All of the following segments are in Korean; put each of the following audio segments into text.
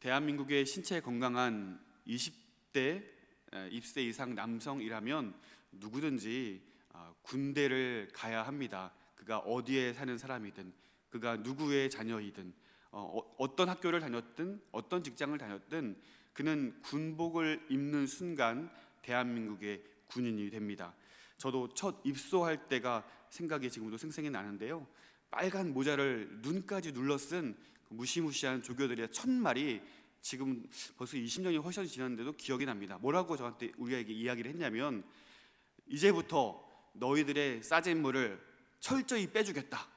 대한민국의 신체 건강한 20대 입세 이상 남성이라면 누구든지 아, 군대를 가야 합니다. 그가 어디에 사는 사람이든 그가 누구의 자녀이든 어, 어떤 학교를 다녔든 어떤 직장을 다녔든 그는 군복을 입는 순간 대한민국의 군인이 됩니다. 저도 첫 입소할 때가 생각이 지금도 생생히 나는데요. 빨간 모자를 눈까지 눌러 쓴그 무시무시한 조교들의 첫 말이 지금 벌써 20년이 훨씬 지났는데도 기억이 납니다. 뭐라고 저한테 우리에게 이야기를 했냐면 이제부터 너희들의 싸진 물을 철저히 빼주겠다.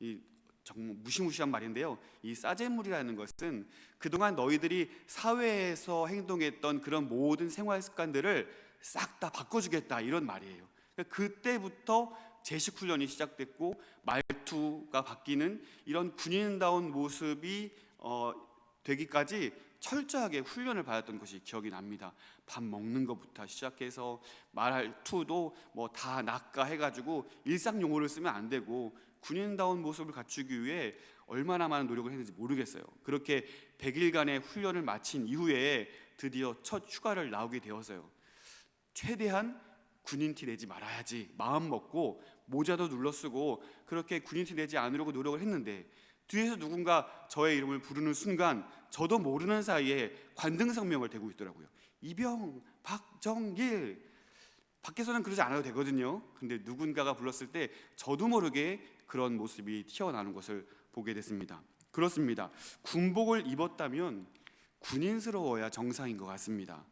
이 정말 무시무시한 말인데요. 이 싸제물이라는 것은 그동안 너희들이 사회에서 행동했던 그런 모든 생활 습관들을 싹 다 바꿔주겠다 이런 말이에요. 그러니까 그때부터 제식 훈련이 시작됐고 말투가 바뀌는 이런 군인다운 모습이 어, 되기까지 철저하게 훈련을 받았던 것이 기억이 납니다. 밥 먹는 것부터 시작해서 말할 투도 뭐다 낚아 해가지고 일상 용어를 쓰면 안 되고 군인다운 모습을 갖추기 위해 얼마나 많은 노력을 했는지 모르겠어요. 그렇게 100일간의 훈련을 마친 이후에 드디어 첫 휴가를 나오게 되었어요. 최대한 군인 티 내지 말아야지 마음 먹고 모자도 눌러 쓰고 그렇게 군인 티 내지 않으려고 노력을 했는데 뒤에서 누군가 저의 이름을 부르는 순간 저도 모르는 사이에 관등성명을 대고 있더라고요. 이병 박정길 밖에서는 그러지 않아도 되거든요. 근데 누군가가 불렀을 때 저도 모르게 그런 모습이 튀어나오는 것을 보게 됐습니다. 그렇습니다. 군복을 입었다면 군인스러워야 정상인 것 같습니다.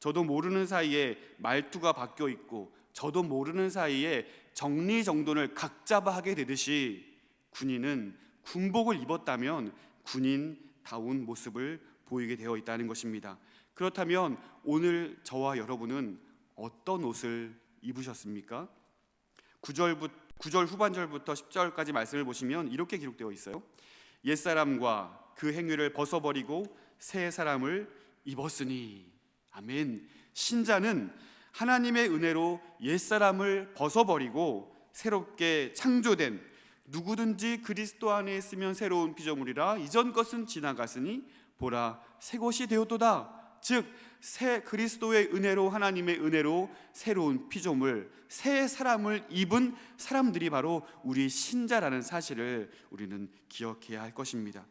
저도 모르는 사이에 말투가 바뀌어 있고 저도 모르는 사이에 정리정돈을 각잡아 하게 되듯이 군인은 군복을 입었다면 군인다운 모습을 보이게 되어 있다는 것입니다. 그렇다면 오늘 저와 여러분은 어떤 옷을 입으셨습니까? 9절 9절 후반절부터 10절까지 말씀을 보시면 이렇게 기록되어 있어요. 옛사람과 그 행위를 벗어버리고 새 사람을 입었으니 아멘. 신자는 하나님의 은혜로 옛사람을 벗어버리고 새롭게 창조된 누구든지 그리스도 안에 있으면 새로운 피조물이라 이전 것은 지나갔으니 보라 새 것이 되었도다. 즉 새 그리스도의 은혜로 하나님의 은혜로 새로운 피조물 새 사람을 입은 사람들이 바로 우리 신자라는 사실을 우리는 기억해야 할 것입니다.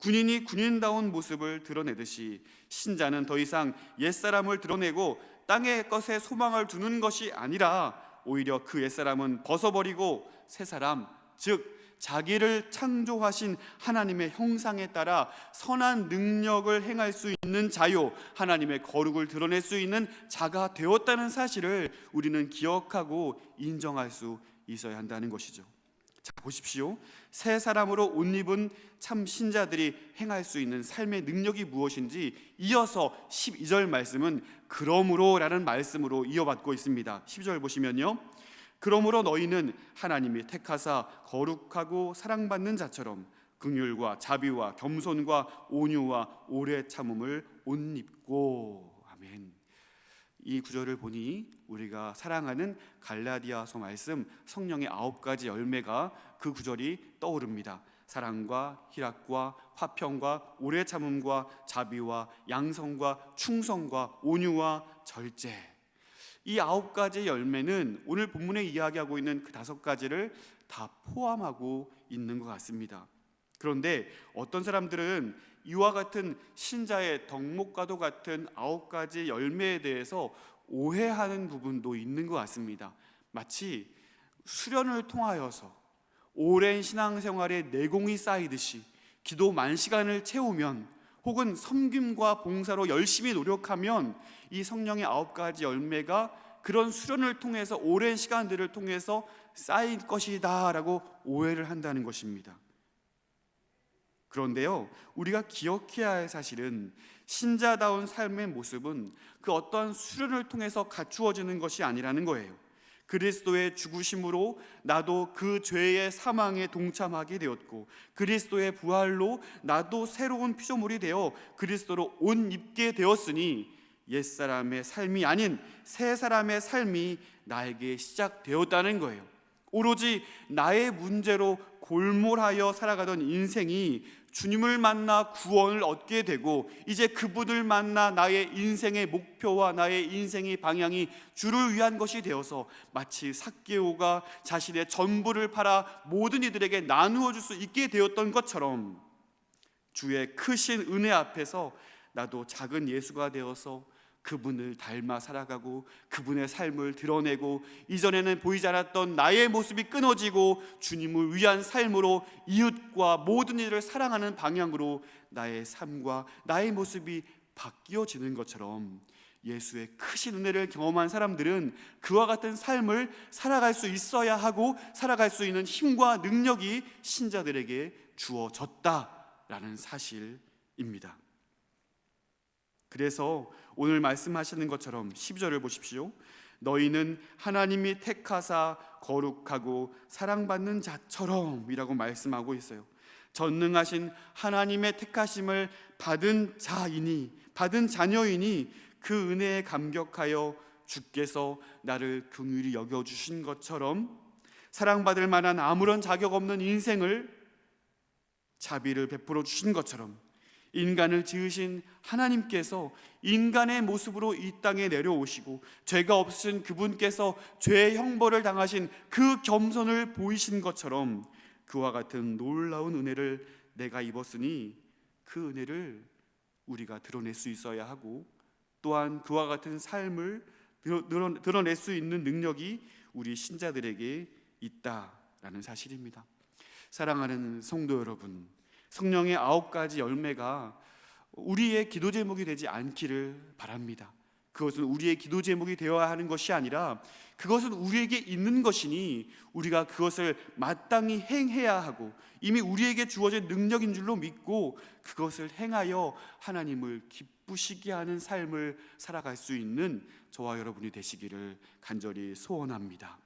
군인이 군인다운 모습을 드러내듯이 신자는 더 이상 옛사람을 드러내고 땅의 것에 소망을 두는 것이 아니라 오히려 그 옛사람은 벗어버리고 새 사람 즉 자기를 창조하신 하나님의 형상에 따라 선한 능력을 행할 수 있는 자요, 하나님의 거룩을 드러낼 수 있는 자가 되었다는 사실을 우리는 기억하고 인정할 수 있어야 한다는 것이죠. 자, 보십시오. 새 사람으로 옷 입은 참 신자들이 행할 수 있는 삶의 능력이 무엇인지 이어서 12절 말씀은 그러므로라는 말씀으로 이어받고 있습니다. 12절 보시면요. 그러므로 너희는 하나님이 택하사 거룩하고 사랑받는 자처럼 긍휼과 자비와 겸손과 온유와 오래 참음을 옷 입고. 이 구절을 보니 우리가 사랑하는 갈라디아서 말씀 성령의 아홉 가지 열매가 그 구절이 떠오릅니다. 사랑과 희락과 화평과 오래 참음과 자비와 양성과 충성과 온유와 절제. 이 아홉 가지 열매는 오늘 본문에 이야기하고 있는 그 다섯 가지를 다 포함하고 있는 것 같습니다. 그런데 어떤 사람들은 이와 같은 신자의 덕목과도 같은 아홉 가지 열매에 대해서 오해하는 부분도 있는 것 같습니다. 마치 수련을 통하여서 오랜 신앙생활의 내공이 쌓이듯이 기도 만 시간을 채우면 혹은 섬김과 봉사로 열심히 노력하면 이 성령의 아홉 가지 열매가 그런 수련을 통해서 오랜 시간들을 통해서 쌓일 것이다라고 오해를 한다는 것입니다. 그런데요, 우리가 기억해야 할 사실은 신자다운 삶의 모습은 그 어떠한 수련을 통해서 갖추어지는 것이 아니라는 거예요. 그리스도의 죽으심으로 나도 그 죄의 사망에 동참하게 되었고 그리스도의 부활로 나도 새로운 피조물이 되어 그리스도로 옷 입게 되었으니 옛사람의 삶이 아닌 새 사람의 삶이 나에게 시작되었다는 거예요. 오로지 나의 문제로 골몰하여 살아가던 인생이 주님을 만나 구원을 얻게 되고 이제 그분을 만나 나의 인생의 목표와 나의 인생의 방향이 주를 위한 것이 되어서 마치 삭개오가 자신의 전부를 팔아 모든 이들에게 나누어 줄 수 있게 되었던 것처럼 주의 크신 은혜 앞에서 나도 작은 예수가 되어서 그분을 닮아 살아가고 그분의 삶을 드러내고 이전에는 보이지 않았던 나의 모습이 끊어지고 주님을 위한 삶으로 이웃과 모든 이들을 사랑하는 방향으로 나의 삶과 나의 모습이 바뀌어지는 것처럼 예수의 크신 은혜를 경험한 사람들은 그와 같은 삶을 살아갈 수 있어야 하고 살아갈 수 있는 힘과 능력이 신자들에게 주어졌다라는 사실입니다. 그래서 오늘 말씀하시는 것처럼 12절을 보십시오. 너희는 하나님이 택하사 거룩하고 사랑받는 자처럼이라고 말씀하고 있어요. 전능하신 하나님의 택하심을 받은 자이니 받은 자녀이니 그 은혜에 감격하여 주께서 나를 긍휼히 여겨 주신 것처럼 사랑받을 만한 아무런 자격 없는 인생을 자비를 베풀어 주신 것처럼 인간을 지으신 하나님께서 인간의 모습으로 이 땅에 내려오시고 죄가 없으신 그분께서 죄의 형벌을 당하신 그 겸손을 보이신 것처럼 그와 같은 놀라운 은혜를 내가 입었으니 그 은혜를 우리가 드러낼 수 있어야 하고 또한 그와 같은 삶을 드러- 드러- 드러낼 수 있는 능력이 우리 신자들에게 있다라는 사실입니다. 사랑하는 성도 여러분, 성령의 아홉 가지 열매가 우리의 기도 제목이 되지 않기를 바랍니다. 그것은 우리의 기도 제목이 되어야 하는 것이 아니라 그것은 우리에게 있는 것이니 우리가 그것을 마땅히 행해야 하고 이미 우리에게 주어진 능력인 줄로 믿고 그것을 행하여 하나님을 기쁘시게 하는 삶을 살아갈 수 있는 저와 여러분이 되시기를 간절히 소원합니다.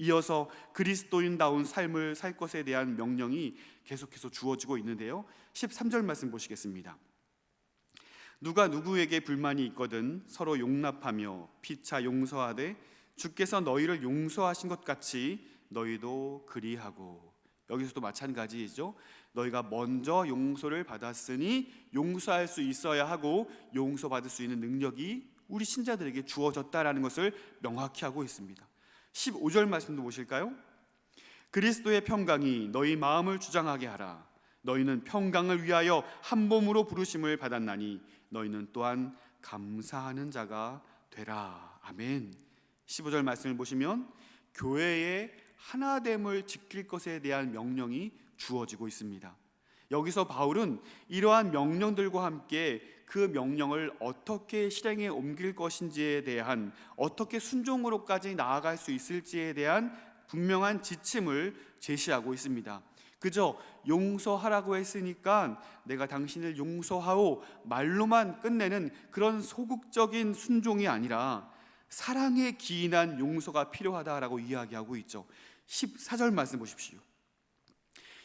이어서 그리스도인다운 삶을 살 것에 대한 명령이 계속해서 주어지고 있는데요. 13절 말씀 보시겠습니다. 누가 누구에게 불만이 있거든 서로 용납하며 피차 용서하되 주께서 너희를 용서하신 것 같이 너희도 그리하고 여기서도 마찬가지이죠. 너희가 먼저 용서를 받았으니 용서할 수 있어야 하고 용서받을 수 있는 능력이 우리 신자들에게 주어졌다라는 것을 명확히 하고 있습니다. 15절 말씀도 보실까요? 그리스도의 평강이 너희 마음을 주장하게 하라. 너희는 평강을 위하여 한 몸으로 부르심을 받았나니 너희는 또한 감사하는 자가 되라. 아멘. 15절 말씀을 보시면 교회의 하나됨을 지킬 것에 대한 명령이 주어지고 있습니다. 여기서 바울은 이러한 명령들과 함께 그 명령을 어떻게 실행에 옮길 것인지에 대한 어떻게 순종으로까지 나아갈 수 있을지에 대한 분명한 지침을 제시하고 있습니다. 그저 용서하라고 했으니까 내가 당신을 용서하오 말로만 끝내는 그런 소극적인 순종이 아니라 사랑에 기인한 용서가 필요하다라고 이야기하고 있죠. 14절 말씀 보십시오.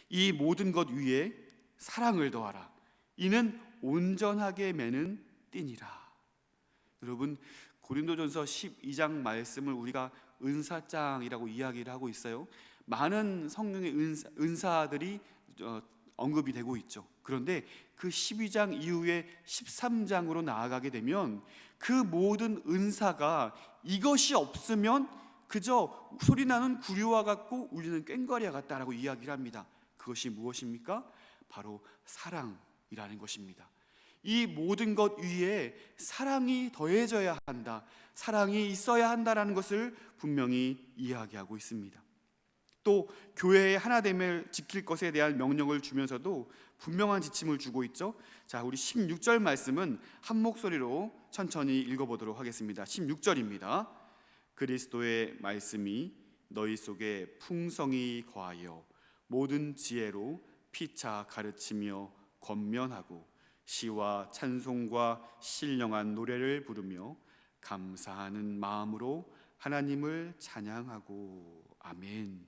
이 모든 것 위에 사랑을 더하라. 이는 온전하게 매는 띠니라. 여러분 고린도전서 12장 말씀을 우리가 은사장이라고 이야기를 하고 있어요. 많은 성령의 은사, 은사들이 어, 언급이 되고 있죠. 그런데 그 12장 이후에 13장으로 나아가게 되면 그 모든 은사가 이것이 없으면 그저 소리 나는 구류와 같고 울리는 꽹과리와 같다라고 이야기를 합니다. 그것이 무엇입니까? 바로 사랑 이라는 것입니다. 이 모든 것 위에 사랑이 더해져야 한다. 사랑이 있어야 한다라는 것을 분명히 이야기하고 있습니다. 또 교회의 하나됨을 지킬 것에 대한 명령을 주면서도 분명한 지침을 주고 있죠. 자, 우리 16절 말씀은 한 목소리로 천천히 읽어 보도록 하겠습니다. 16절입니다. 그리스도의 말씀이 너희 속에 풍성히 거하여 모든 지혜로 피차 가르치며 권면하고 시와 찬송과 신령한 노래를 부르며 감사하는 마음으로 하나님을 찬양하고 아멘.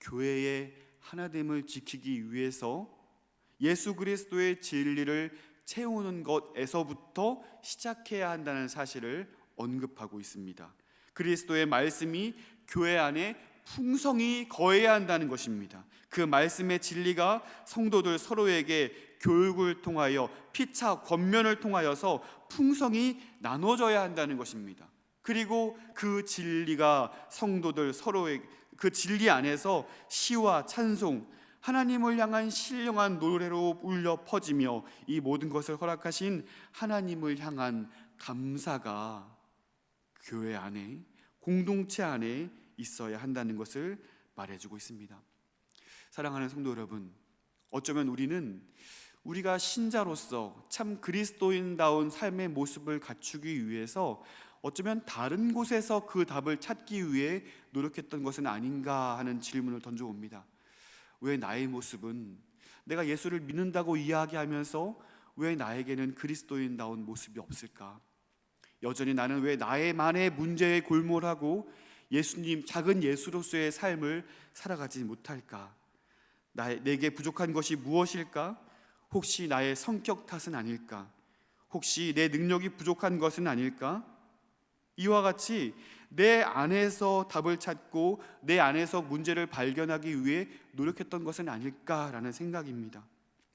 교회의 하나됨을 지키기 위해서 예수 그리스도의 진리를 채우는 것에서부터 시작해야 한다는 사실을 언급하고 있습니다. 그리스도의 말씀이 교회 안에 풍성히 거해야 한다는 것입니다. 그 말씀의 진리가 성도들 서로에게 교육을 통하여 피차 권면을 통하여서 풍성히 나눠져야 한다는 것입니다. 그리고 그 진리가 성도들 서로의 그 진리 안에서 시와 찬송 하나님을 향한 신령한 노래로 울려 퍼지며 이 모든 것을 허락하신 하나님을 향한 감사가 교회 안에 공동체 안에 있어야 한다는 것을 말해주고 있습니다. 사랑하는 성도 여러분, 어쩌면 우리는 우리가 신자로서 참 그리스도인다운 삶의 모습을 갖추기 위해서 어쩌면 다른 곳에서 그 답을 찾기 위해 노력했던 것은 아닌가 하는 질문을 던져옵니다. 왜 나의 모습은 내가 예수를 믿는다고 이야기하면서 왜 나에게는 그리스도인다운 모습이 없을까? 여전히 나는 왜 나의만의 문제에 골몰하고 예수님 작은 예수로서의 삶을 살아가지 못할까? 나 내게 부족한 것이 무엇일까? 혹시 나의 성격 탓은 아닐까? 혹시 내 능력이 부족한 것은 아닐까? 이와 같이 내 안에서 답을 찾고 내 안에서 문제를 발견하기 위해 노력했던 것은 아닐까라는 생각입니다.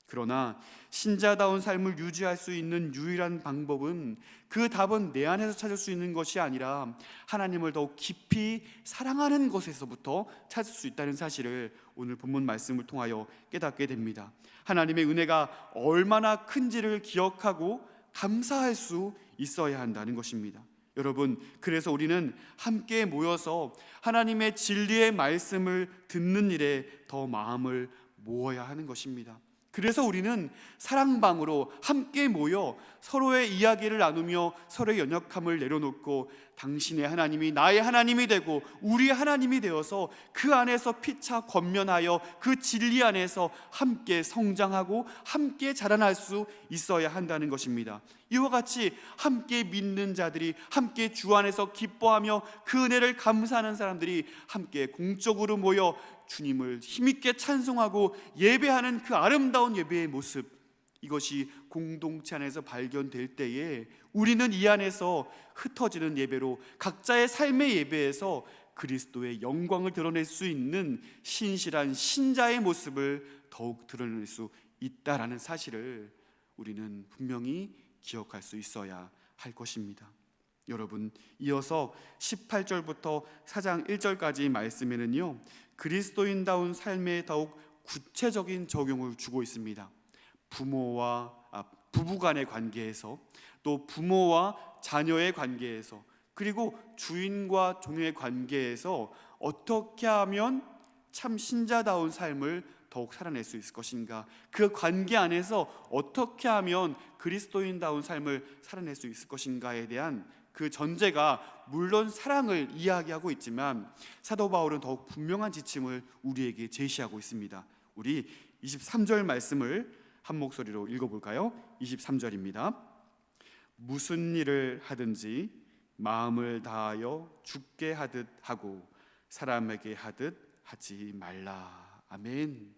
그러나 신자다운 삶을 유지할 수 있는 유일한 방법은 그 답은 내 안에서 찾을 수 있는 것이 아니라 하나님을 더욱 깊이 사랑하는 것에서부터 찾을 수 있다는 사실을 오늘 본문 말씀을 통하여 깨닫게 됩니다. 하나님의 은혜가 얼마나 큰지를 기억하고 감사할 수 있어야 한다는 것입니다. 여러분, 그래서 우리는 함께 모여서 하나님의 진리의 말씀을 듣는 일에 더 마음을 모아야 하는 것입니다. 그래서 우리는 사랑방으로 함께 모여 서로의 이야기를 나누며 서로의 연약함을 내려놓고 당신의 하나님이 나의 하나님이 되고 우리 하나님이 되어서 그 안에서 피차 권면하여 그 진리 안에서 함께 성장하고 함께 자라날 수 있어야 한다는 것입니다. 이와 같이 함께 믿는 자들이 함께 주 안에서 기뻐하며 그 은혜를 감사하는 사람들이 함께 공적으로 모여 주님을 힘있게 찬송하고 예배하는 그 아름다운 예배의 모습 이것이 공동체 안에서 발견될 때에 우리는 이 안에서 흩어지는 예배로 각자의 삶의 예배에서 그리스도의 영광을 드러낼 수 있는 신실한 신자의 모습을 더욱 드러낼 수 있다라는 사실을 우리는 분명히 기억할 수 있어야 할 것입니다. 여러분, 이어서 18절부터 4장 1절까지 말씀에는요. 그리스도인다운 삶에 더욱 구체적인 적용을 주고 있습니다. 부모와 아, 부부 간의 관계에서 또 부모와 자녀의 관계에서 그리고 주인과 종의 관계에서 어떻게 하면 참 신자다운 삶을 더욱 살아낼 수 있을 것인가? 그 관계 안에서 어떻게 하면 그리스도인다운 삶을 살아낼 수 있을 것인가에 대한 그 전제가 물론 사랑을 이야기하고 있지만 사도 바울은 더욱 분명한 지침을 우리에게 제시하고 있습니다. 우리 23절 말씀을 한 목소리로 읽어볼까요? 23절입니다. 무슨 일을 하든지 마음을 다하여 죽게 하듯 하고 사람에게 하듯 하지 말라. 아멘.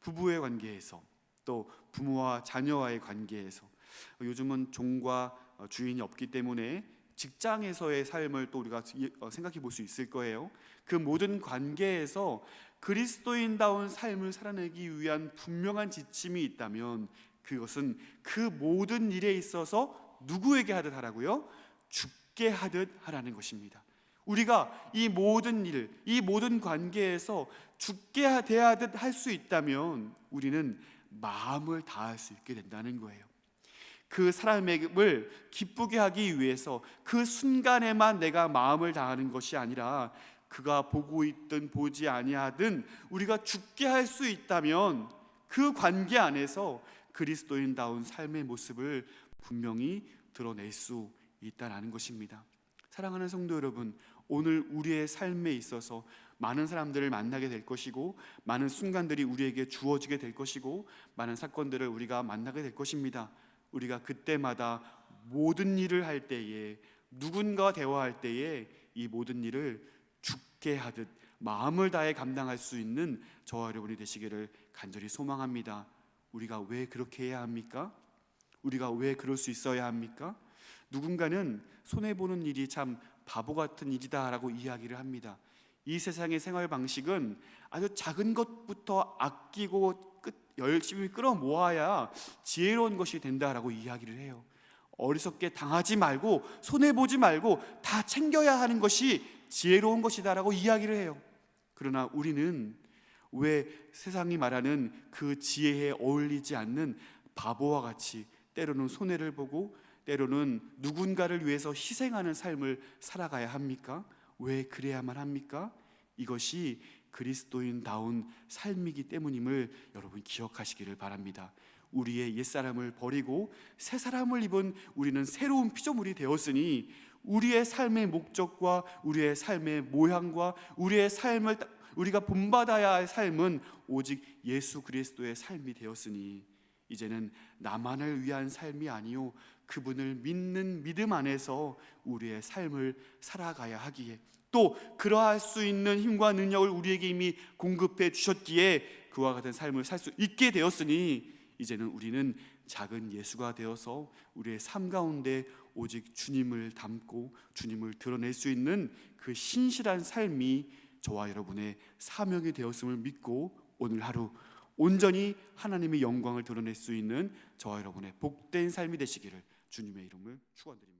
부부의 관계에서 또 부모와 자녀와의 관계에서 요즘은 종과 주인이 없기 때문에 직장에서의 삶을 또 우리가 어, 생각해 볼 수 있을 거예요. 그 모든 관계에서 그리스도인다운 삶을 살아내기 위한 분명한 지침이 있다면 그것은 그 모든 일에 있어서 누구에게 하듯 하라고요? 죽게 하듯 하라는 것입니다. 우리가 이 모든 일, 이 모든 관계에서 죽게 대하듯 할 수 있다면 우리는 마음을 다할 수 있게 된다는 거예요. 그 사람을 기쁘게 하기 위해서 그 순간에만 내가 마음을 다하는 것이 아니라 그가 보고 있든 보지 아니하든 우리가 죽게 할 수 있다면 그 관계 안에서 그리스도인다운 삶의 모습을 분명히 드러낼 수 있다라는 것입니다. 사랑하는 성도 여러분, 오늘 우리의 삶에 있어서 많은 사람들을 만나게 될 것이고 많은 순간들이 우리에게 주어지게 될 것이고 많은 사건들을 우리가 만나게 될 것입니다. 우리가 그때마다 모든 일을 할 때에 누군가 대화할 때에 이 모든 일을 죽게 하듯 마음을 다해 감당할 수 있는 저와 여러분이 되시기를 간절히 소망합니다. 우리가 왜 그렇게 해야 합니까? 우리가 왜 그럴 수 있어야 합니까? 누군가는 손해 보는 일이 참 바보 같은 일이다라고 이야기를 합니다. 이 세상의 생활 방식은 아주 작은 것부터 아끼고 끝, 열심히 끌어 모아야 지혜로운 것이 된다라고 이야기를 해요. 어리석게 당하지 말고 손해 보지 말고 다 챙겨야 하는 것이 지혜로운 것이다라고 이야기를 해요. 그러나 우리는 왜 세상이 말하는 그 지혜에 어울리지 않는 바보와 같이 때로는 손해를 보고 때로는 누군가를 위해서 희생하는 삶을 살아가야 합니까? 왜 그래야만 합니까? 이것이 그리스도인다운 삶이기 때문임을 여러분 기억하시기를 바랍니다. 우리의 옛사람을 버리고 새 사람을 입은 우리는 새로운 피조물이 되었으니 우리의 삶의 목적과 우리의 삶의 모양과 우리의 삶을 따- 우리가 본받아야 할 삶은 오직 예수 그리스도의 삶이 되었으니 이제는 나만을 위한 삶이 아니요 그분을 믿는 믿음 안에서 우리의 삶을 살아가야 하기에 또 그러할 수 있는 힘과 능력을 우리에게 이미 공급해 주셨기에 그와 같은 삶을 살 수 있게 되었으니 이제는 우리는 작은 예수가 되어서 우리의 삶 가운데 오직 주님을 담고 주님을 드러낼 수 있는 그 신실한 삶이 저와 여러분의 사명이 되었음을 믿고 오늘 하루 온전히 하나님의 영광을 드러낼 수 있는 저와 여러분의 복된 삶이 되시기를 주님의 이름을 축원드립니다.